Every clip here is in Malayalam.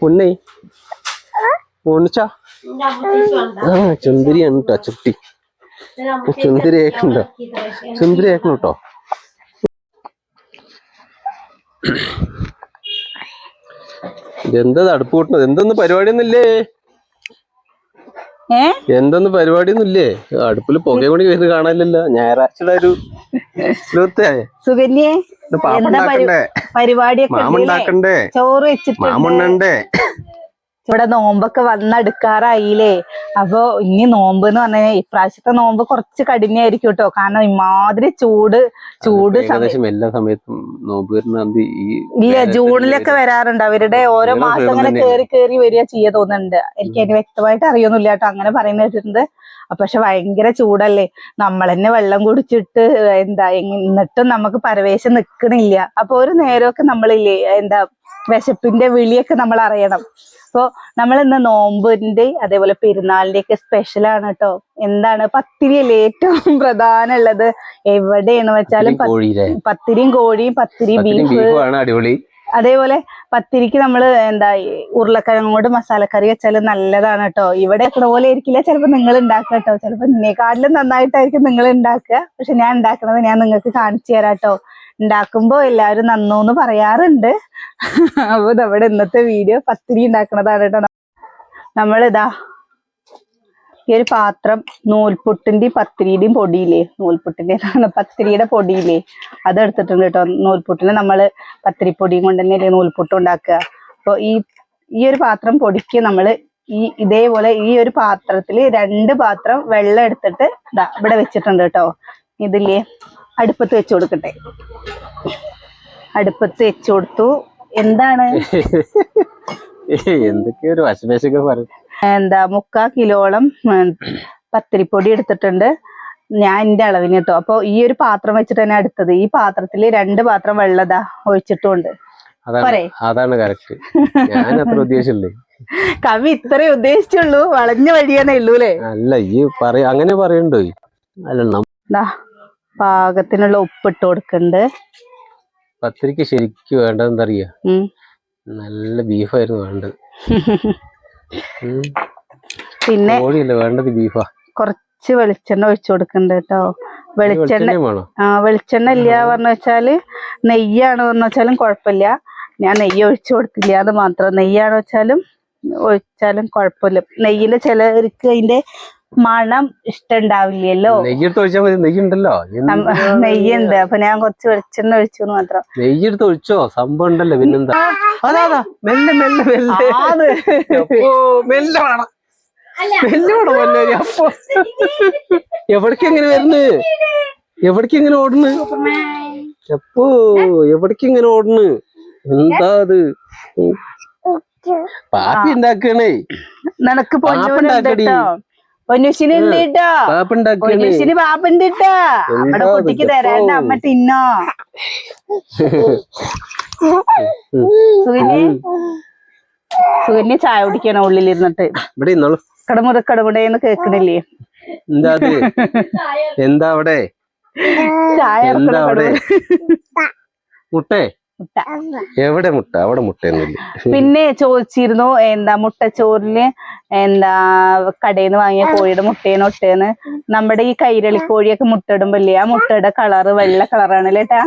പൊന്നേ. പൊണിച്ചാ ആ ചുന്ദരിയാണ് കേട്ടോ ചുട്ടി ചുന്ദരി ആക്കണം കേട്ടോ. ഇതെന്താ അടുപ്പ് കൂട്ടണത് എന്തൊന്നും പരിപാടിയൊന്നുമില്ലേ? എന്തൊന്നും പരിപാടിയൊന്നുമില്ലേ? അടുപ്പിൽ പുക കൂടി വരുന്നത് കാണാനില്ലല്ലോ. ഞായറാഴ്ചയുടെ ഒരു ഇരുപത്തേ പരിപാടിയൊക്കെ ചോറ് വെച്ചിട്ടുണ്ട്. ഇവിടെ നോമ്പൊക്കെ വന്നടുക്കാറായില്ലേ? അപ്പൊ ഇനി നോമ്പ് എന്ന് പറഞ്ഞാൽ ഇപ്രാവശ്യത്തെ നോമ്പ് കുറച്ച് കഠിനായിരിക്കും കേട്ടോ. കാരണം ഇമാതിരി ചൂട് ചൂട് എല്ലാ സമയത്തും നോമ്പ് ഇല്ല ജൂണിലൊക്കെ വരാറുണ്ട്. അവരുടെ ഓരോ മാസം അങ്ങനെ കേറി കേറി വരിക ചെയ്യാ തോന്നുന്നുണ്ട്. എനിക്ക് അതിന് വ്യക്തമായിട്ട് അറിയൊന്നുമില്ല കേട്ടോ. അങ്ങനെ പറയുന്ന കേട്ടിട്ടുണ്ട്. പക്ഷെ ഭയങ്കര ചൂടല്ലേ? നമ്മൾ തന്നെ വെള്ളം കുടിച്ചിട്ട് എന്താ എന്നിട്ടും നമുക്ക് പരവേശം നിൽക്കണില്ല അപ്പൊ ഒരു നേരമൊക്കെ നമ്മളില്ലേ എന്താ വിശപ്പിന്റെ വിളിയൊക്കെ നമ്മൾ അറിയണം അപ്പൊ നമ്മൾ ഇന്ന് നോമ്പിന്റെ അതേപോലെ പെരുന്നാളിന്റെ ഒക്കെ സ്പെഷ്യൽ ആണ് കേട്ടോ എന്താണ് പത്തിരിയല്ലേ ഏറ്റവും പ്രധാനമുള്ളത്? എവിടെയാണ് വെച്ചാലും പത്തിരിയും കോഴിയും പത്തിരി പത്തിരിയും ബീഫ് അതേപോലെ പത്തിരിക്ക് നമ്മൾ എന്താ ഉരുളക്കിഴങ്ങോട് മസാലക്കറി വെച്ചാൽ നല്ലതാണ് കേട്ടോ ഇവിടെ എത്ര പോലെ ആയിരിക്കില്ല ചിലപ്പോൾ നിങ്ങൾ ഉണ്ടാക്കുക കേട്ടോ ചിലപ്പോൾ എന്നെക്കാട്ടിലും നന്നായിട്ടായിരിക്കും നിങ്ങൾ ഉണ്ടാക്കുക പക്ഷെ ഞാൻ ഉണ്ടാക്കുന്നത് ഞാൻ നിങ്ങൾക്ക് കാണിച്ചു തരാം കേട്ടോ ഉണ്ടാക്കുമ്പോ എല്ലാവരും നന്നോന്ന് പറയാറുണ്ട്. അപ്പൊ നമ്മുടെ ഇന്നത്തെ വീഡിയോ പത്തിരി ഉണ്ടാക്കുന്നതാണ് കേട്ടോ നമ്മളിതാ ഈ ഒരു പാത്രം നൂൽപുട്ടിന്റെ പത്തിരിയുടെയും പൊടിയില്ലേ? നൂൽപുട്ടിന്റെ പത്തിരിയുടെ പൊടിയില്ലേ? അത് എടുത്തിട്ടുണ്ട് കേട്ടോ. നൂൽപുട്ടിന് നമ്മൾ പത്തിരിപ്പൊടിയും കൊണ്ട് തന്നെയല്ലേ നൂൽപുട്ട് ഉണ്ടാക്കുക. അപ്പൊ ഈ ഈ ഒരു പാത്രം പൊടിക്ക് നമ്മൾ ഈ ഇതേപോലെ ഈ ഒരു പാത്രത്തിൽ രണ്ട് പാത്രം വെള്ളം എടുത്തിട്ട് ഇതാ ഇവിടെ വെച്ചിട്ടുണ്ട് കേട്ടോ. ഇതില്ലേ? അടുപ്പത്ത് വെച്ച് കൊടുക്കട്ടെ. അടുപ്പത്ത് വെച്ച് കൊടുത്തു. എന്താണ്? എന്തൊക്കെയോ വശമേശൊക്കെ പറയും എന്താ മുക്കാ കിലോളം പത്തിരിപ്പൊടി എടുത്തിട്ടുണ്ട്. ഞാൻ എന്റെ അളവിന് കേട്ടോ. അപ്പൊ ഈ ഒരു പാത്രം വെച്ചിട്ട് തന്നെ അടുത്തത്. ഈ പാത്രത്തിൽ രണ്ട് പാത്രം വെള്ളതാ ഒഴിച്ചിട്ടുണ്ട്. അതാണ് കറക്റ്റ്. ഞാൻ അത്ര ഉദ്ദേശിച്ചില്ലേ? കവി ഇത്രേ ഉദ്ദേശിച്ചുള്ളൂ. വളഞ്ഞ വഴിയാണേ ഉള്ളൂ അല്ലേ ഈ പറയ അങ്ങനെ പറയണ്ടോ? അല്ല പാകത്തിനുള്ള ഉപ്പിട്ട് കൊടുക്കണ്ട്. പത്രിക്ക് ശരിക്കും വേണ്ടത് എന്താ നല്ല ബീഫായിരുന്നു വേണ്ടത്. പിന്നെ കൊറച്ച് വേണ്ടത് ബീഫാ. കുറച്ച് വെളിച്ചെണ്ണ ഒഴിച്ചു കൊടുക്കണ്ട കേട്ടോ. വെളിച്ചെണ്ണ ആ വെളിച്ചെണ്ണ ഇല്ല പറഞ്ഞു വെച്ചാൽ നെയ്യാണ് പറഞ്ഞു വെച്ചാലും കുഴപ്പമില്ല. ഞാൻ നെയ്യ് ഒഴിച്ചു കൊടുത്തില്ല അത് മാത്രം. നെയ്യാണ് വെച്ചാലും ഒഴിച്ചാലും കുഴപ്പമില്ല. നെയ്യിൽ ചിലർക്ക് അതിന്റെ മണം ഇഷ്ടണ്ടാവില്ലല്ലോ. നെയ്യെടുത്ത് ഒഴിച്ചാൽ മതി. നെയ്യുണ്ടല്ലോ. നെയ്യുണ്ട്. അപ്പൊ ഞാൻ കുറച്ച് വെളിച്ചെണ്ണ ഒഴിച്ചു മാത്രം. നെയ്യെടുത്ത് ഒഴിച്ചോ? സംഭവം ഉണ്ടല്ലോ. പിന്നെന്താ? അതാ മെല്ലെ മെല്ലെ മെല്ലെ. മെല്ലെ വേണം. മെല്ലെ വേണം വല്ലവരും അപ്പൊ എവിടേക്ക് എങ്ങനെ വരുന്നു? എവിടേക്ക് എങ്ങനെ ഓടുന്നു? എപ്പോ എവിടേക്ക് ഇങ്ങനെ ഓടുന്നു? എന്താ അത്. പാപ്പി ഉണ്ടാക്കണേ. നിനക്ക് പാപ്പ ഉണ്ടാക്കണേ പൊന്നുഷിന് പാപ്പുണ്ട് കേട്ടോ അവിടെ എന്താ കുട്ടിക്ക്? തരാണ്ട് അമ്മ തിന്നോ. സുകന്യ സുകന്യ ചായ കുടിക്കണോ ഉള്ളിലിരുന്നിട്ട്? ഇവിടെ ഇന്നോളൂ കടമുറ കടമുടേന്ന് കേക്കണില്ലേ? എന്താ എന്താ അവിടെ? ചായ എന്താ അവിടെ. മുട്ടേ? മുട്ട. എവിടെ മുട്ട? അവിടെ മുട്ടയൊന്നുമില്ല പിന്നെ ചോദിച്ചിരുന്നു എന്താ മുട്ടച്ചോറിന് എന്താ കടയിൽ നിന്ന് വാങ്ങിയ കോഴിയുടെ മുട്ടേന്ന്. ഒട്ടേന്ന് നമ്മുടെ ഈ കൈരളി കോഴിയൊക്കെ മുട്ട ഇടുമ്പില്ലേ ആ മുട്ടയുടെ കളറ് വെള്ള കളറാണ് അല്ലേട്ടാ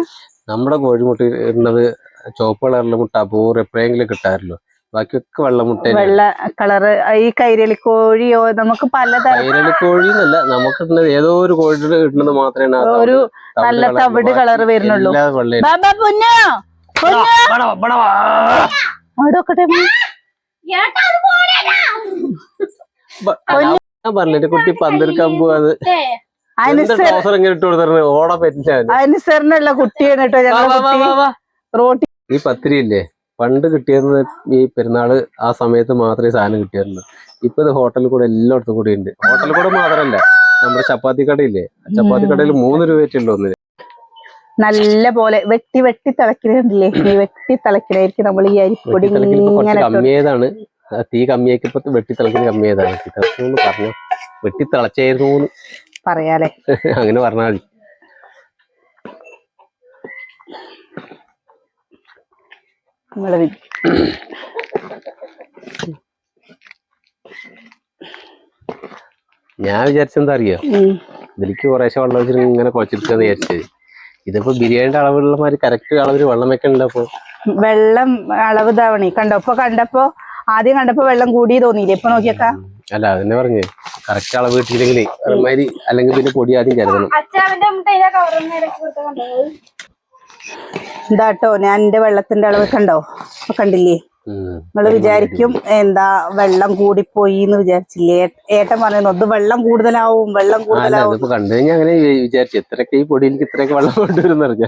നമ്മുടെ കോഴിമുട്ട ഇടുന്നത് ചുവപ്പ് കളറിലെ മുട്ട അപൂർവ എപ്പോഴെങ്കിലും കിട്ടാറില്ലോ? ബാക്കിയൊക്കെ വെള്ളമുട്ട വെള്ള കളറ് ഈ കൈരളി കോഴിയോ നമുക്ക് പലതരം കൈരളി കോഴി എന്നല്ല നമുക്ക് ഏതോ ഒരു കോഴിയുടെ ഇടുന്നത് മാത്രമേ ഒരു നല്ല തവിട് കളർ വരുന്നുള്ളൂ. ബാബാ പൊന്നോ ഞാൻ പറഞ്ഞിട്ട് കുട്ടി പന്തെടുക്കാൻ പോവാത് ട്രൗസർ എങ്ങനെ ഇട്ട് ഓട പറ്റില്ല. അനുസരണുള്ള കുട്ടിയാണ് കേട്ടോ. റോട്ടി ഈ പത്തിരി ഇല്ലേ പണ്ട് കിട്ടിയിരുന്നത് ഈ പെരുന്നാൾ ആ സമയത്ത് മാത്രമേ സാധനം കിട്ടിയിരുന്നുള്ളൂ. ഇപ്പൊ ഇത് ഹോട്ടലിൽ കൂടെ എല്ലായിടത്തും കൂടി ഉണ്ട്. ഹോട്ടലിൽ കൂടെ മാത്രമല്ല നമ്മുടെ ചപ്പാത്തി കടയില്ലേ? ചപ്പാത്തി കടയിൽ മൂന്ന് രൂപയ്ക്കുള്ളൂ ഒന്നിന്. നല്ല പോലെ വെട്ടി വെട്ടി തിളക്കില്ലേ വെട്ടി തിളക്കണായിരിക്കും നമ്മൾ ഈ അരിപ്പൊടി കമ്മിയതാണ് തീ കമ്മിയാക്കിപ്പോ വെട്ടി തിളക്കുന്നത് കമ്മിയതാണ് പറഞ്ഞു. വെട്ടി തിളച്ചായിരുന്നു പറയാലേ. അങ്ങനെ പറഞ്ഞാൽ മതി. ഞാൻ വിചാരിച്ചെന്താ അറിയോ? ഇതിലേക്ക് കുറേശ്ശെ വെള്ളം വെച്ചിട്ട് ഇങ്ങനെ കുഴച്ചെടുക്കാന്ന് വിചാരിച്ചത് ഇതിപ്പോ ബിരിയാണിയുടെ അളവുള്ള മാതിരി കറക്റ്റ് അളവിൽ വെള്ളം വെക്കണ്ട അപ്പൊ വെള്ളം അളവ് ഇതാവണേ. കണ്ടോ? ഇപ്പൊ കണ്ടപ്പോ ആദ്യം കണ്ടപ്പോ വെള്ളം കൂടി തോന്നിയില്ലേ? ഇപ്പൊ നോക്കിയൊക്കെ. അല്ല അതന്നെ പറഞ്ഞേ. കറക്റ്റ് അളവ് കിട്ടിയില്ലെങ്കിൽ അല്ലെങ്കിൽ പിന്നെ പൊടി ആദ്യം കരുതണം. ഇതാട്ടോ ഞാൻ എന്റെ വെള്ളത്തിന്റെ അളവ് കണ്ടോ? കണ്ടില്ലേ. നിങ്ങൾ വിചാരിക്കും എന്താ വെള്ളം കൂടിപ്പോയി എന്ന് വിചാരിച്ചില്ലേ? ഏട്ടൻ പറയുന്നു അത് വെള്ളം കൂടുതലാവും വെള്ളം കൂടുതലാവും. കണ്ടു കഴിഞ്ഞാൽ അങ്ങനെ വിചാരിച്ചു ഇത്രയൊക്കെ ഈ പൊടിയിലേക്ക് ഇത്രയൊക്കെ വെള്ളം കൊണ്ടുവരുന്ന അറിഞ്ഞ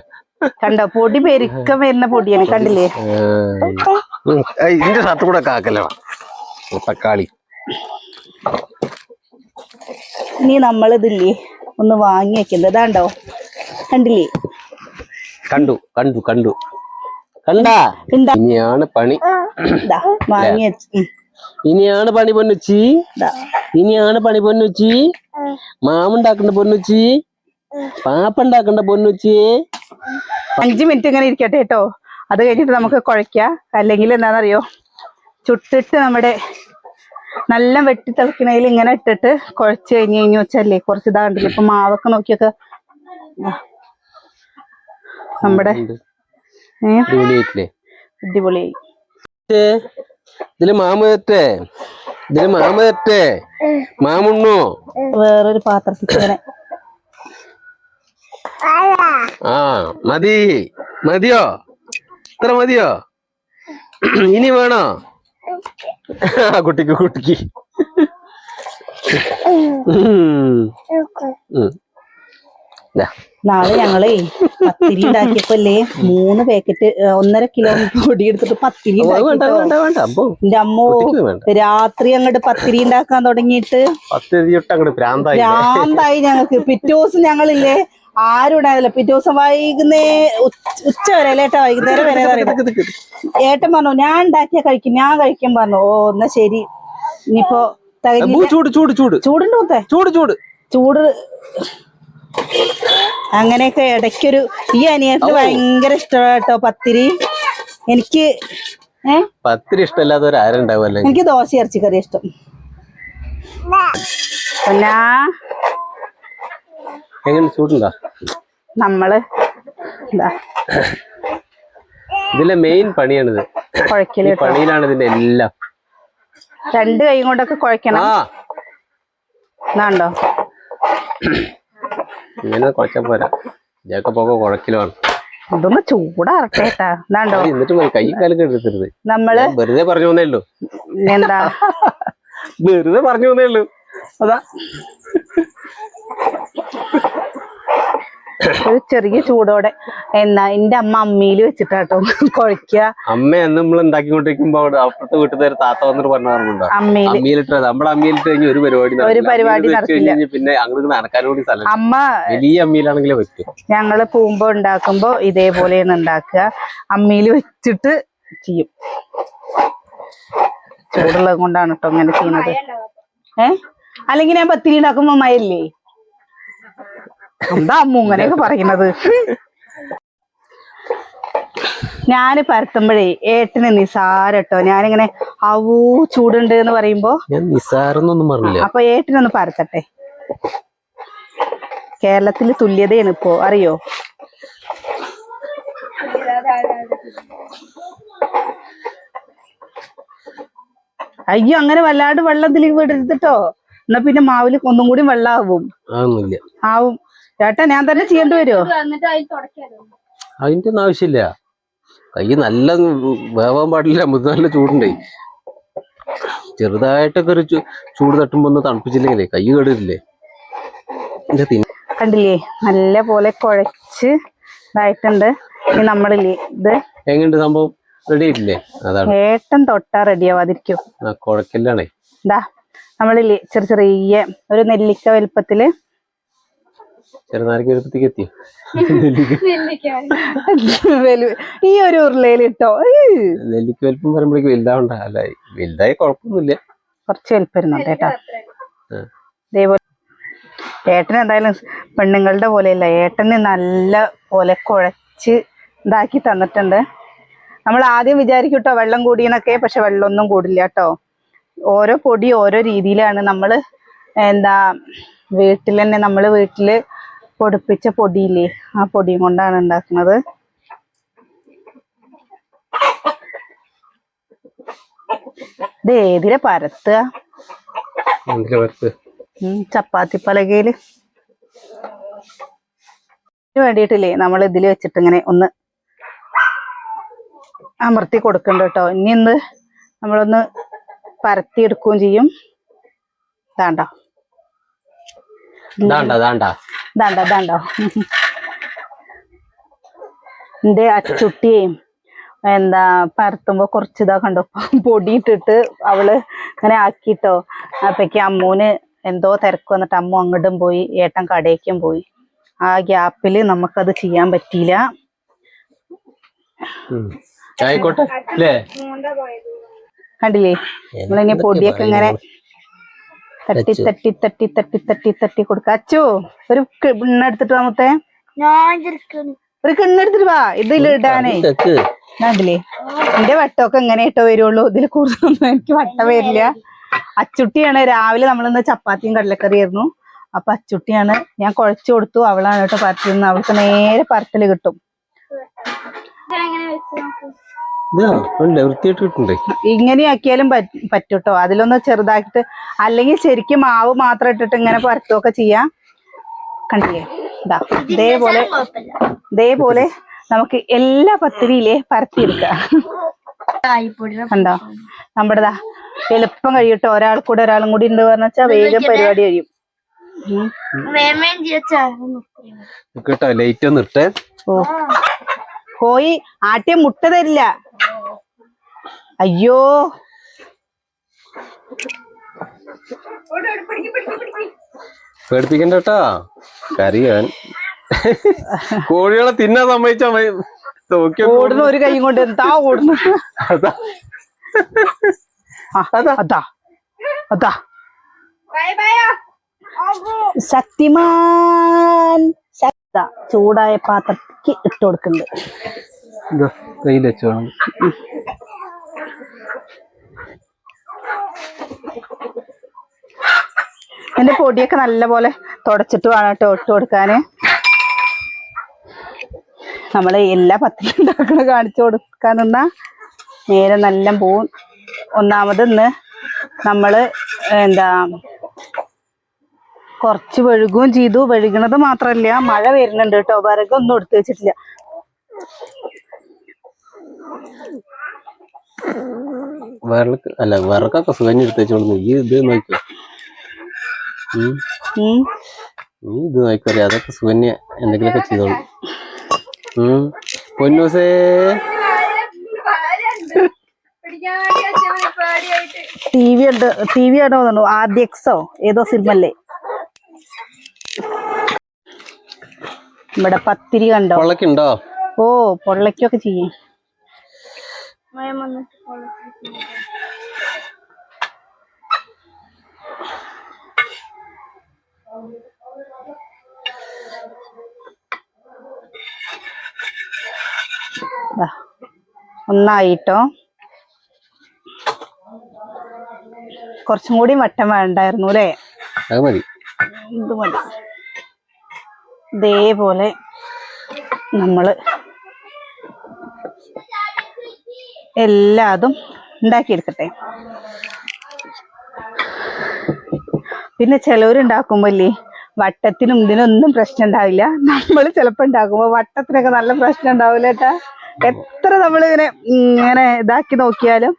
കണ്ടോ പൊടി പെരുക്കം വരുന്ന പൊടിയാണ് കണ്ടില്ലേ? ഇതിന്റെ സാത്ത് കൂടെ കാക്കല്ലോ തക്കാളി. ഇനി നമ്മളിതില്ലേ ഒന്ന് വാങ്ങി വെക്കുന്നത്. ഇതാണ്ടോ? കണ്ടില്ലേ? കണ്ടു കണ്ടു കണ്ടു. കണ്ടാ? ഇനിയാണ് പണി. ഇനിയാണ് പണി പൊന്നുച്ചി. ഇനിയാണ് പണി പൊന്നുച്ചി. മാമുണ്ടാക്കണ്ട പൊന്നുച്ചി. പാപ്പ ഉണ്ടാക്കണ്ട പൊന്നുച്ചി. അഞ്ചു മിനിറ്റ് ഇങ്ങനെ ഇരിക്കട്ടെ കേട്ടോ. അത് കഴിഞ്ഞിട്ട് നമുക്ക് കുഴക്കാം അല്ലെങ്കിൽ എന്താണെന്നറിയോ? ചുട്ടിട്ട് നമ്മുടെ നല്ല വെട്ടി തിളക്കണയിൽ ഇങ്ങനെ ഇട്ടിട്ട് കുഴച്ച് കഴിഞ്ഞ് കഴിഞ്ഞു വെച്ചല്ലേ? കുറച്ച് ഇതാണ്ടല്ലോ ഇപ്പൊ മാവൊക്കെ നോക്കിയൊക്കെ. നമ്മുടെ അടിപൊളിയായിട്ടില്ലേ? അടിപൊളിയായി ഏ, ഇതിൽ മാമ തെറ്റേ ഇതിൽ മാമ തെറ്റേ മാമുണ്ണോ? വേറൊരു പാത്രത്തിൽ ആ മതി. മതിയോ? ഇത്ര മതിയോ? ഇനി വേണോ? ആ കുട്ടിക്ക് കുട്ടിക്ക്. നാളെ ഞങ്ങളേ പത്തിരി ഉണ്ടാക്കിയപ്പോല്ലേ മൂന്ന് പാക്കറ്റ് ഒന്നര കിലോ പൊടി എടുത്തിട്ട് പത്തിരി എന്റെ അമ്മോ രാത്രി അങ്ങോട്ട് പത്തിരി ഉണ്ടാക്കാൻ തുടങ്ങിയിട്ട് ഭ്രാന്തായി ഞങ്ങൾക്ക് പിറ്റേ ദിവസം ഞങ്ങളില്ലേ ആരും ഉണ്ടായിരുന്നില്ല. പിറ്റേ ദിവസം വൈകുന്നേ ഉച്ച- വരെ അല്ലേ ഏട്ടാ? വൈകുന്നേരം വരെ ഏട്ടൻ പറഞ്ഞു ഞാൻ ഉണ്ടാക്കിയ കഴിക്കും ഞാൻ കഴിക്കാൻ പറഞ്ഞു. ഓ എന്നാ ശരി. ഇനിയിപ്പോ. ചൂട് ചൂട് ചൂട്. ചൂടുണ്ടോ ചൂട് ചൂട്. ചൂട് അങ്ങനെയൊക്കെ ഇടയ്ക്കൊരു ഈ അനിയത്തിന് ഭയങ്കര ഇഷ്ടമാണ് കേട്ടോ പത്തിരി. എനിക്ക് പത്തിരി ഇഷ്ടമല്ലാത്തവർ ആരുണ്ടാവുമല്ലേ? എനിക്ക് ദോശ ഇറച്ചിക്കറി ഇഷ്ടം. പിന്നെ? എങ്ങനെ ചൂടുണ്ടോ? നമ്മൾ ഇതിലെ മെയിൻ പണിയാണിത്. പണിയിലാണ് ഇതിന്റെ എല്ലാം. രണ്ട് കൈ കൊണ്ടൊക്കെ കുഴക്കണം. എന്നാണ്ടോ ഇങ്ങനെ കുറച്ച പോരാ. ഇതൊക്കെ പോകെ കുഴക്കിലാണ് ഇതൊന്ന് ചൂടാറട്ടെ കേട്ടാ. എന്നാണ്ടോ എന്നിട്ട് കൈ കാലൊക്കെ എടുത്തരുത് നമ്മൾ വെറുതെ പറഞ്ഞു വന്നേ ഉള്ളൂ. എന്താ? വെറുതെ പറഞ്ഞു വന്നേ ഉള്ളൂ. അതാ. ഒരു ചെറിയ ചൂടോടെ. എന്നാ എന്റെ അമ്മ അമ്മിയിൽ വെച്ചിട്ടാട്ടോ കുഴക്കുക അമ്മ അന്ന് നമ്മൾ ഉണ്ടാക്കിക്കൊണ്ടിരിക്കുമ്പോ അപ്പുറത്തെ വീട്ടിൽ ഒരു താത്ത വന്നിട്ട് പറഞ്ഞു പറഞ്ഞുണ്ടോ അമ്മിയിൽ അമ്മിയിലിട്ട് നമ്മുടെ അമ്മിയിലിട്ട് കഴിഞ്ഞ് ഒരു പരിപാടി ഒരു പരിപാടി നടക്കില്ല. പിന്നെ അങ്ങോട്ട് നടക്കാനും കൂടി സ്ഥലം അമ്മ വലിയ അമ്മിയിലാണെങ്കിലേ വെക്കും ഞങ്ങൾ പൂമ്പോ ഉണ്ടാക്കുമ്പോ ഇതേപോലെയാണ് ഉണ്ടാക്കുക. അമ്മിയിൽ വെച്ചിട്ട് ചെയ്യും. ചൂടുള്ളത് കൊണ്ടാണ് കേട്ടോ അങ്ങനെ ചെയ്യുന്നത് ഏഹ് അല്ലെങ്കിൽ ഞാൻ പത്തിരി ഉണ്ടാക്കുമ്പോ മയല്ലേ? എന്താ അമ്മ ഇങ്ങനെയൊക്കെ പറയുന്നത്? ഞാൻ പരത്തുമ്പോഴേ ഏട്ടന് നിസാരട്ടോ. ഞാനിങ്ങനെ അവൂ ചൂടുണ്ട് എന്ന് പറയുമ്പോ ഞാൻ പറഞ്ഞില്ല. അപ്പൊ ഏട്ടനൊന്ന് പരത്തട്ടെ. കേരളത്തിൽ തുല്യതയാണ് ഇപ്പോ. അറിയോ? അയ്യോ അങ്ങനെ വല്ലാണ്ട് വെള്ളം ഇതിലേക്ക് വിടരുതിട്ടോ എന്നാ പിന്നെ മാവിൽ ഒന്നും കൂടി വെള്ളമാവും ആവും ആവും. ചേട്ടാ ഞാൻ തന്നെ ചെയ്യേണ്ടി വരുമോ അതിന്റെ ഒന്നും ആവശ്യമില്ല. കൈ നല്ല വേവാൻ പാടില്ല മുതൽ നല്ല ചൂടുണ്ടേ. ചെറുതായിട്ടൊക്കെ ഒരു ചൂട് തട്ടുമ്പോ ഒന്ന് തണുപ്പിച്ചില്ലെങ്കിലേ കൈ കേടില്ലേ? കണ്ടില്ലേ? നല്ല പോലെ കുഴച്ച് ഇതായിട്ടുണ്ട്. നമ്മളില്ലേ ഇത് എങ്ങനെയുണ്ട് സംഭവം? റെഡി ആയിട്ടില്ലേ? അതാണ്. ഏട്ടൻ തൊട്ടാ റെഡിയാവാതിരിക്കും ആവാതിരിക്കും. കുഴക്കല്ലാണേ. ഇതാ നമ്മളില്ലേ ചെറിയ ചെറിയ ഒരു നെല്ലിക്ക വലുപ്പത്തിൽ ചെറുനാരക്ക് എത്തി ഈ ഒരു ഉരുളയിൽ ഇട്ടോ? നെല്ലിക്ക് വലുപ്പം വരുമ്പോഴേക്ക് വലുതാവണ്ട. അല്ല വലുതായി കുഴപ്പമൊന്നുമില്ല. കുറച്ച് വലുപ്പരുന്നുണ്ട് കേട്ടാ. ഇതേപോലെ ഏട്ടൻ എന്തായാലും പെണ്ണുങ്ങളുടെ പോലെയല്ല ഏട്ടന് നല്ല പോലെ കുഴച്ച് ഇതാക്കി തന്നിട്ടുണ്ട്. നമ്മൾ ആദ്യം വിചാരിക്കും കേട്ടോ വെള്ളം കൂടിയെന്നൊക്കെ പക്ഷെ വെള്ളമൊന്നും കൂടില്ല കേട്ടോ ഓരോ പൊടി ഓരോ രീതിയിലാണ് നമ്മൾ എന്താ വീട്ടിൽ തന്നെ നമ്മൾ വീട്ടിൽ പൊടിപ്പിച്ച പൊടിയില്ലേ? ആ പൊടിയും കൊണ്ടാണ് ഉണ്ടാക്കുന്നത്. ഇത് ഏതിലെ പരത്തുക? ചപ്പാത്തി പലകയിൽ. വേണ്ടിട്ടില്ലേ വേണ്ടിയിട്ടില്ലേ നമ്മൾ ഇതിൽ വെച്ചിട്ട് ഇങ്ങനെ ഒന്ന് അമർത്തി കൊടുക്കണ്ട കേട്ടോ. ഇനി ഒന്ന് നമ്മളൊന്ന് പരത്തി എടുക്കുകയും ചെയ്യും. ഇതാണ്ടോ? ദാണ്ട ദാണ്ട ഇതാണ്ടോ ഇതാണ്ടോ എന്റെ അച്ചുട്ടിയേയും എന്താ പരത്തുമ്പോ കുറച്ച് ഇതാ കണ്ടോ പൊടി ഇട്ടിട്ട് അവൾ ഇങ്ങനെ ആക്കിട്ടോ. അപ്പേക്ക് അമ്മൂന് എന്തോ തിരക്ക് വന്നിട്ട് അമ്മു അങ്ങോട്ടും പോയി ഏട്ടൻ കടയ്ക്കും പോയി. ആ ഗ്യാപ്പിൽ നമുക്കത് ചെയ്യാൻ പറ്റിയില്ല. ആയിക്കോട്ടെ. കണ്ടില്ലേ? നമ്മളിനി പൊടിയൊക്കെ ഇങ്ങനെ തട്ടി തട്ടി തട്ടി തട്ടി തട്ടി തട്ടി കൊടുക്ക. അച്ചു ഒരു കിണ്ണെടുത്തിട്ട് വാമത്തെ ഒരു കിണ്ണെടുത്തിട്ട് വാ. ഇതിലിടാനേ ഇടാനേ. അതിലേ എന്റെ വട്ടമൊക്കെ എങ്ങനെ ഇട്ടോ വരുള്ളൂ. ഇതിൽ കൂടുതലൊന്നും എനിക്ക് വട്ടം വരില്ല. അച്ചുട്ടിയാണ് രാവിലെ നമ്മളിന്ന് ചപ്പാത്തിയും കടലക്കറിയായിരുന്നു അപ്പൊ അച്ചുട്ടിയാണ് ഞാൻ കുഴച്ചു കൊടുത്തു. അവളാണ് കേട്ടോ പരത്തിന്ന് അവൾക്ക് നേരെ പരത്തൽ കിട്ടും. ഇങ്ങനെയാക്കിയാലും പറ്റൂട്ടോ? അതിലൊന്ന് ചെറുതാക്കിട്ട് അല്ലെങ്കിൽ ശരിക്കും മാവ് മാത്രം ഇട്ടിട്ട് ഇങ്ങനെ പരത്തുകയൊക്കെ ചെയ്യാം. കണ്ടില്ലേ? ഇതാ ഇതേപോലെ ഇതേപോലെ നമുക്ക് എല്ലാ പത്തിരിയിലെ പരത്തിയെടുക്കാം. എടുക്കാം കണ്ടോ? നമ്മുടെ ദാ എളുപ്പം കഴിയട്ടെ. ഒരാൾ കൂടെ ഒരാളും കൂടി ഉണ്ട് പറഞ്ഞാ വേഗം പരിപാടി കഴിയും. വേമേം ചെയ്യാ കേട്ടോ ലൈറ്റ് ഒന്ന് ഇട്ടേ. ഓ. കോയി ആട്ടിയ മുട്ട തരില്ല. അയ്യോ. പേടിപ്പിക്കണ്ടട്ടാ. കരിയാൻ. കോഴികളെ തിന്നാൻ സമ്മതിച്ചാ ഓടുന്ന ഒരു കൈ കൊണ്ട് എന്താ ഓടുന്നു? അതാ. അതാ. ശക്തിമാൻ. ശക്ത. ചൂടായ പാത്രത്തിക്ക് ഇട്ട് കൊടുക്കുന്നുണ്ട്. കയ്യിൽ വെച്ചോ എന്റെ പൊടിയൊക്കെ നല്ലപോലെ തുടച്ചിട്ട് വേണം കേട്ടോ ഇട്ട് കൊടുക്കാന്. നമ്മൾ എല്ലാ പത്തിലും ഉണ്ടാക്കണ കാണിച്ചു കൊടുക്കാൻ നിന്നാ നേരെ നല്ല പോവും ഒന്നാമത് ഇന്ന് നമ്മൾ എന്താ കുറച്ച് വഴുകുകയും ചെയ്തു. വഴുകണത് മാത്രല്ല മഴ വരുന്നുണ്ട് കേട്ടോ. വരകൊന്നും എടുത്തു വെച്ചിട്ടില്ല. വിറക്ക് അല്ല വിറക്കൊക്കെ സുഖം എടുത്ത് വെച്ചോണ്ട് ഈ ഇത് നോക്കിയോ നീ ഇത് നോക്കിയോ അതൊക്കെ സുകന്യ എന്തെങ്കിലുമൊക്കെ ചെയ്തോളൂ. പൊന്നൂസേ. ടി വി ഉണ്ട്. ടി വി ആണോ തോന്നുന്നു. ആദ്യ എക്സോ ഏതോ സിനിമ അല്ലേ? ഇവിടെ പത്തിരി കണ്ടോ? പൊള്ളക്കുണ്ടോ ഓ പൊള്ളയ്ക്കൊക്കെ ചെയ്യും. മയം വന്നിട്ട് ദാ, ഒന്നായിട്ടോ? കുറച്ചും കൂടി വട്ടം വേണ്ടായിരുന്നു അല്ലേ? അത് മതി. ഇത് മതി. ഇതേപോലെ നമ്മൾ എല്ലാതും ഉണ്ടാക്കിയെടുക്കട്ടെ. പിന്നെ ചിലവരുണ്ടാക്കുമ്പോ ഇല്ലേ വട്ടത്തിനും ഇതിനൊന്നും പ്രശ്നം ഉണ്ടാവില്ല. നമ്മൾ ചിലപ്പോ ഉണ്ടാക്കുമ്പോ വട്ടത്തിനൊക്കെ നല്ല പ്രശ്നം ഉണ്ടാവില്ല കേട്ടാ എത്ര നമ്മൾ ഇങ്ങനെ ഇതാക്കി നോക്കിയാലും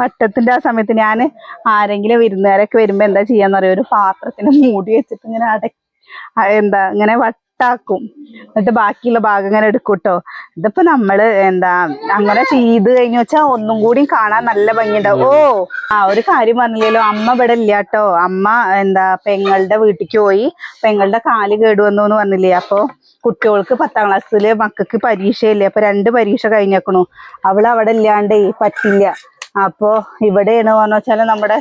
വട്ടത്തിന്റെ ആ സമയത്ത് ഞാൻ ആരെങ്കിലും വിരുന്നുകാരൊക്കെ വരുമ്പോൾ എന്താ ചെയ്യാന്ന് പറയാ ഒരു പാത്രത്തിന് മൂടി വെച്ചിട്ട് ഇങ്ങനെ അട എന്താ ഇങ്ങനെ വട്ടാക്കും എന്നിട്ട് ബാക്കിയുള്ള ഭാഗം ഇങ്ങനെ എടുക്കും കേട്ടോ ഇതിപ്പോ നമ്മൾ എന്താ അങ്ങനെ ചെയ്ത് കഴിഞ്ഞു വെച്ചാ ഒന്നും കൂടി കാണാൻ നല്ല ഭംഗിയുണ്ടാവും. ഓ ആ ഒരു കാര്യം പറഞ്ഞില്ലല്ലോ. അമ്മ ഇവിടെ ഇല്ല കേട്ടോ അമ്മ എന്താ പെങ്ങളുടെ വീട്ടിക്ക് പോയി. പെങ്ങളുടെ കാൽ കേടുവന്നു എന്ന് പറഞ്ഞില്ലേ. അപ്പൊ കുട്ടികൾക്ക് പത്താം ക്ലാസ്സിൽ മക്കൾക്ക് പരീക്ഷയില്ലേ. അപ്പൊ രണ്ട് പരീക്ഷ കഴിഞ്ഞേക്കണു. അവൾ അവിടെ ഇല്ലാണ്ടേ പറ്റില്ല. അപ്പൊ ഇവിടെയാണ് പറഞ്ഞു വെച്ചാൽ നമ്മുടെ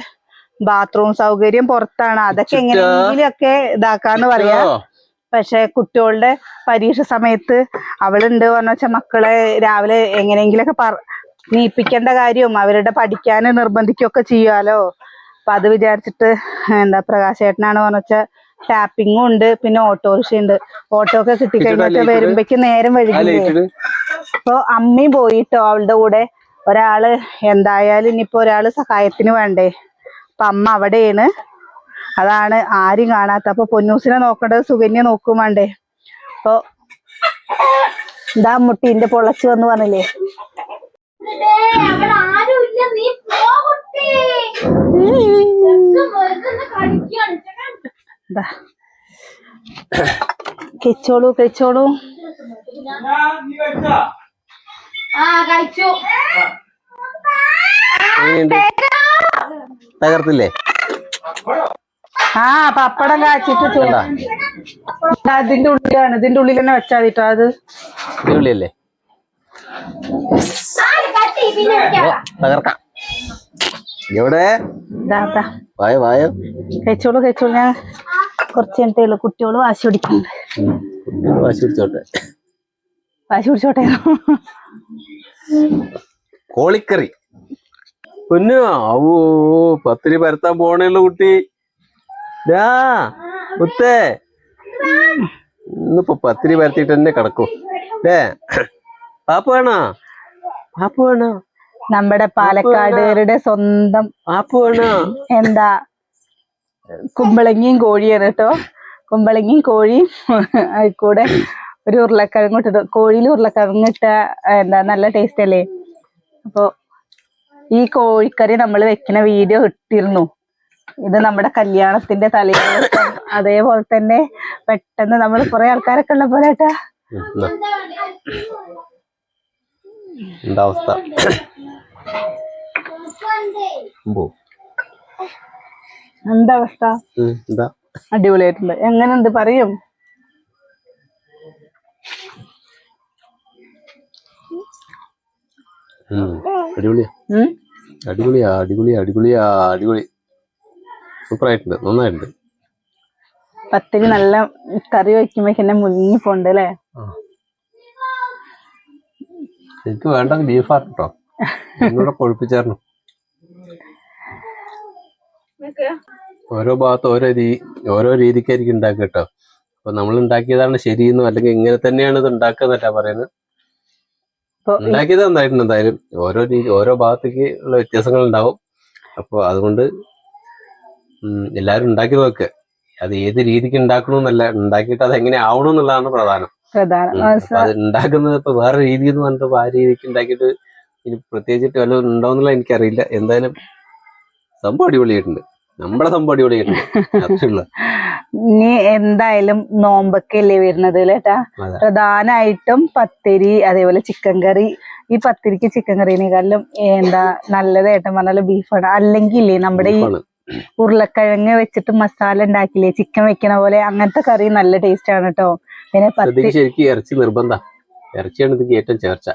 ബാത്റൂം സൗകര്യം പുറത്താണ്. അതൊക്കെ എങ്ങനെയെങ്കിലും ഒക്കെ ഇതാക്കാന്ന് പറയാ. പക്ഷെ കുട്ടികളുടെ പരീക്ഷ സമയത്ത് അവളുണ്ട് പറഞ്ഞ വെച്ചാൽ മക്കളെ രാവിലെ എങ്ങനെയെങ്കിലൊക്കെ പറ നീപ്പിക്കേണ്ട കാര്യവും അവരുടെ പഠിക്കാൻ നിർബന്ധിക്കുകയൊക്കെ ചെയ്യാലോ. അപ്പൊ അത് വിചാരിച്ചിട്ട് എന്താ പ്രകാശേട്ടനാണ് പറഞ്ഞ വെച്ചാൽ ടാപ്പിങ്ങും ഉണ്ട് പിന്നെ ഓട്ടോറിക്ഷ ഉണ്ട്. ഓട്ടോ ഒക്കെ കിട്ടിക്കഴിഞ്ഞാൽ ലൈറ്റ് നേരം ലൈറ്റിട് അപ്പൊ അമ്മയും പോയിട്ടോ അവളുടെ കൂടെ? ഒരാൾ എന്തായാലും ഇനിയിപ്പോ ഒരാൾ സഹായത്തിന് വേണ്ടേ? അപ്പൊ അമ്മ അവിടെയാണ്. അതാണ് ആരും കാണാത്ത. അപ്പൊ പൊന്നൂസിനെ നോക്കേണ്ടത് സുകന്യ നോക്കും വേണ്ടേ. അപ്പൊ ഇതാ മുട്ടീന്റെ പൊളച്ച് വന്ന് പറഞ്ഞില്ലേ? കഴിച്ചോളൂ കഴിച്ചോളൂ. തകർത്തില്ലേ? ആ പപ്പടം കാച്ചിട്ട് ചൂടാ അതിന്റെ ഉള്ളിലാണ്. ഇതിന്റെ ഉള്ളിൽ തന്നെ വെച്ചാ മതിട്ടോ അത്. ഉള്ളിയല്ലേ തകർക്കാം. എവിടെ? വായ വായ. കഴിച്ചോളൂ കഴിച്ചോളൂ. ഞാൻ കുറച്ച് കഴിഞ്ഞിട്ടേ ഉള്ളൂ. കുട്ടിയോൾ വാശി പിടിക്കുന്നുണ്ട്. വാശി പിടിച്ചോട്ടെ. വാശി പിടിച്ചോട്ടെ. കോളിക്കറി. പൊന്നു ഓ പത്തിരി പരത്താൻ പോണേല്ലോ കുട്ടി. ഡാ മുത്തേ. ഇന്നിപ്പോ പത്തിരി പരത്തിയിട്ട് തന്നെ കിടക്കും. ഡേ പാപ്പ വേണോ? പാപ്പ വേണോ? നമ്മുടെ പാലക്കാടുകാരുടെ സ്വന്തം പാപ്പ വേണോ? എന്താ കുമ്പളങ്ങിയും കോഴിയാണ് കേട്ടോ. കുമ്പളങ്ങിയും കോഴിയും കൂടെ ഒരു ഉരുളക്കിഴങ്ങ് ഇട്ടിട്ട് കോഴിയിൽ ഉരുളക്കിഴങ്ങ് ഇട്ട എന്താ നല്ല ടേസ്റ്റ് അല്ലേ? അപ്പോ ഈ കോഴിക്കറി നമ്മൾ വെക്കുന്ന വീഡിയോ ഇട്ടിരുന്നു. ഇത് നമ്മുടെ കല്യാണത്തിന്റെ തലേ അതേപോലെ തന്നെ പെട്ടെന്ന് നമ്മൾ കുറെ ആൾക്കാരൊക്കെ ഉള്ള പോലെ എന്നാ. എന്താ അവസ്ഥ. എന്താ അവസ്ഥ? അടിപൊളിയായിട്ടുണ്ട്. എങ്ങനെയുണ്ട്? പറയും. അടിപൊളിയാ. അടിപൊളിയാ അടിപൊളിയാ അടിപൊളിയാ അടിപൊളി. സൂപ്പർ ആയിട്ടുണ്ട് നന്നായിട്ടുണ്ട്. പത്തിരി നല്ല കറി വെക്കുമ്പോ എന്നെ മുങ്ങി പോണ്ട് അല്ലേ? എനിക്ക് വേണ്ട ബീഫാ കേട്ടോ എന്നോട് കൊഴുപ്പിച്ചായിരുന്നു. ഓരോ ഭാഗത്ത് ഓരോ രീ ഓരോ രീതിക്കായിരിക്കും ഉണ്ടാക്കുക കേട്ടോ അപ്പൊ നമ്മൾ ഉണ്ടാക്കിയതാണ് ശരിയെന്നും അല്ലെങ്കിൽ ഇങ്ങനെ തന്നെയാണ് ഇത് ഉണ്ടാക്കുന്നല്ല പറയുന്നത്. അപ്പൊ ഉണ്ടാക്കിയത് എന്തായിട്ടുണ്ട് എന്തായാലും. ഓരോ രീതി ഓരോ ഭാഗത്തേക്ക് ഉള്ള വ്യത്യാസങ്ങൾ ഉണ്ടാവും. അപ്പോൾ അതുകൊണ്ട് എല്ലാവരും ഉണ്ടാക്കി നോക്ക്. അത് ഏത് രീതിക്ക് ഉണ്ടാക്കണമെന്നല്ല ഉണ്ടാക്കിയിട്ട് അത് എങ്ങനെ ആവണം എന്നുള്ളതാണ് പ്രധാനം. അത് ഉണ്ടാക്കുന്നത് ഇപ്പൊ വേറെ രീതി എന്ന് പറഞ്ഞിട്ട് ആ രീതിക്ക് ഉണ്ടാക്കിയിട്ട് ഇനി പ്രത്യേകിച്ചിട്ട് വല്ലതും ഉണ്ടോന്നുള്ള എനിക്കറിയില്ല. എന്തായാലും സംഭവം അടിപൊളിയായിട്ടുണ്ട്. നമ്മുടെ സംഭവം അടിപൊളിയായിട്ടുണ്ട്. ഇനി എന്തായാലും നോമ്പൊക്കെയല്ലേ വരുന്നത് അതെ. പ്രധാനമായിട്ടും പത്തിരി അതേപോലെ ചിക്കൻ കറി. ഈ പത്തിരിക്ക് ചിക്കൻ കറിനേക്കാളും എന്താ നല്ലത് ഏട്ടൻ പറഞ്ഞാലും ബീഫാണ്. അല്ലെങ്കിൽ നമ്മുടെ ഈ. ഉരുളക്കിഴങ്ങ് വെച്ചിട്ട് മസാല ഉണ്ടാക്കില്ലേ? ചിക്കൻ വെക്കണ പോലെ അങ്ങനത്തെ കറി നല്ല ടേസ്റ്റ് ആണ് കേട്ടോ പിന്നെ പത്തി ശരിക്കും ഇറച്ചി നിർബന്ധ. ഇറച്ചിയാണ് ഇതിക്ക് ഏറ്റവും ചേർച്ച.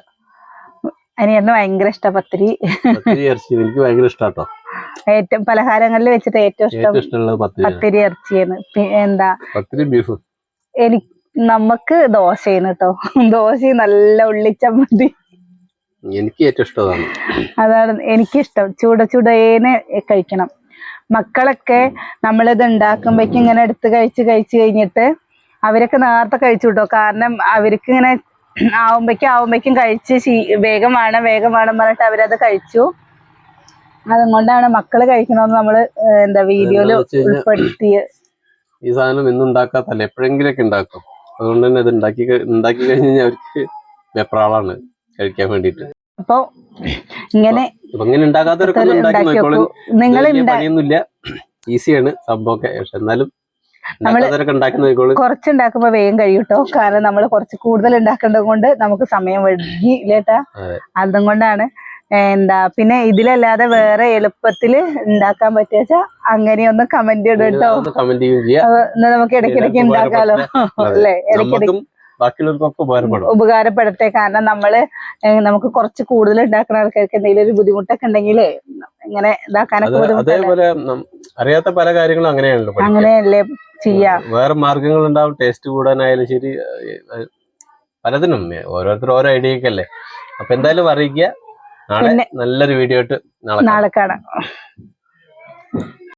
അനിയറിന് ഭയങ്കര ഇഷ്ട പത്തിരി. ഇറച്ചി എനിക്ക് ഭയങ്കര ഇഷ്ടാട്ടോ ഏറ്റവും പലഹാരങ്ങളിൽ വെച്ചിട്ട് ഏറ്റവും ഇഷ്ടം പത്തിരി ഇറച്ചിയാണ്. എന്താ? പത്തിരി ബീഫ്. എനിക്ക് നമുക്ക് ദോശയാണ് കേട്ടോ ദോശ നല്ല ഉള്ളിച്ചമ്മതി എനിക്ക് ഏറ്റവും ഇഷ്ടം അതാണ് എനിക്കിഷ്ടം. ചൂട ചൂടേനെ കഴിക്കണം. മക്കളൊക്കെ നമ്മളിത് ഉണ്ടാക്കുമ്പോഴേക്കും ഇങ്ങനെ എടുത്ത് കഴിച്ച് കഴിച്ച് കഴിഞ്ഞിട്ട് അവരൊക്കെ നേരത്തെ കഴിച്ചു കിട്ടോ കാരണം അവർക്ക് ഇങ്ങനെ ആവുമ്പോഴേക്കും ആവുമ്പോഴേക്കും കഴിച്ച് ശീ- വേഗം വേണം വേഗം വേണം പറഞ്ഞിട്ട് അവരത് കഴിച്ചു. അതുകൊണ്ടാണ് മക്കൾ കഴിക്കണമെന്ന് നമ്മൾ എന്താ വീഡിയോയിൽ ഉൾപ്പെടുത്തിയ ഈ സാധനം എന്നും ഉണ്ടാക്കാത്തല്ല? എപ്പോഴെങ്കിലൊക്കെ ഉണ്ടാക്കും. അതുകൊണ്ട് തന്നെ ഇത് ഉണ്ടാക്കി ഉണ്ടാക്കി കഴിഞ്ഞ് കഴിഞ്ഞാൽ അവർക്ക് വെപ്രാളാണ് കഴിക്കാൻ വേണ്ടിയിട്ട്. അപ്പൊ ഇങ്ങനെ ഇങ്ങനെ നിങ്ങൾ ഈസിയാണ് സംഭവമൊക്കെ. പക്ഷെ എന്നാലും ഉണ്ടാക്കാത്തവരൊക്കെ ഉണ്ടാക്കി നോക്കോളൂ കുറച്ച് ഉണ്ടാക്കുമ്പോ വേഗം കഴിയൂട്ടോ? കാരണം നമ്മൾ കുറച്ച് കൂടുതൽ ഉണ്ടാക്കേണ്ടത് കൊണ്ട് നമുക്ക് സമയം വൈകി ഇല്ലേട്ടാ അതെ. കൊണ്ടാണ്. എന്താ പിന്നെ ഇതിലല്ലാതെ വേറെ എളുപ്പത്തിൽ ഉണ്ടാക്കാൻ പറ്റിയ അങ്ങനെയൊന്നും കമന്റ് ഇടും കേട്ടോ. കമന്റ് ചെയ്യുകയും ചെയ്യാം. അപ്പൊ എന്നാ നമുക്ക് ഇടയ്ക്കിടയ്ക്ക് ഉണ്ടാക്കാലോ. അല്ലേ? ഇടയ്ക്കിടയ്ക്ക്. ബാക്കിയുള്ളവർക്കൊക്കെ ഉപകാരപ്പെടും. ഉപകാരപ്പെടട്ടെ. കാരണം നമ്മൾ നമുക്ക് കുറച്ച് കൂടുതൽ ഉണ്ടാക്കുന്ന ആൾക്കാർക്ക് എന്തെങ്കിലും ഒരു ബുദ്ധിമുട്ടൊക്കെ ഉണ്ടെങ്കിൽ ഇങ്ങനെ ഇതാക്കാനൊക്കെ അതേപോലെ അറിയാത്ത പല കാര്യങ്ങളും അങ്ങനെയാണല്ലോ. അങ്ങനെയല്ലേ ചെയ്യാ. വേറെ മാർഗങ്ങൾ ഉണ്ടാവും ടേസ്റ്റ് കൂടാനായാലും ശരി പലതിനും ഓരോരുത്തർ ഓരോ ഐഡിയ ഒക്കെ അല്ലേ അപ്പൊ എന്തായാലും അറിയിക്കുക. നാളെ നല്ലൊരു വീഡിയോ ആയിട്ട് നാളെ കാണാം.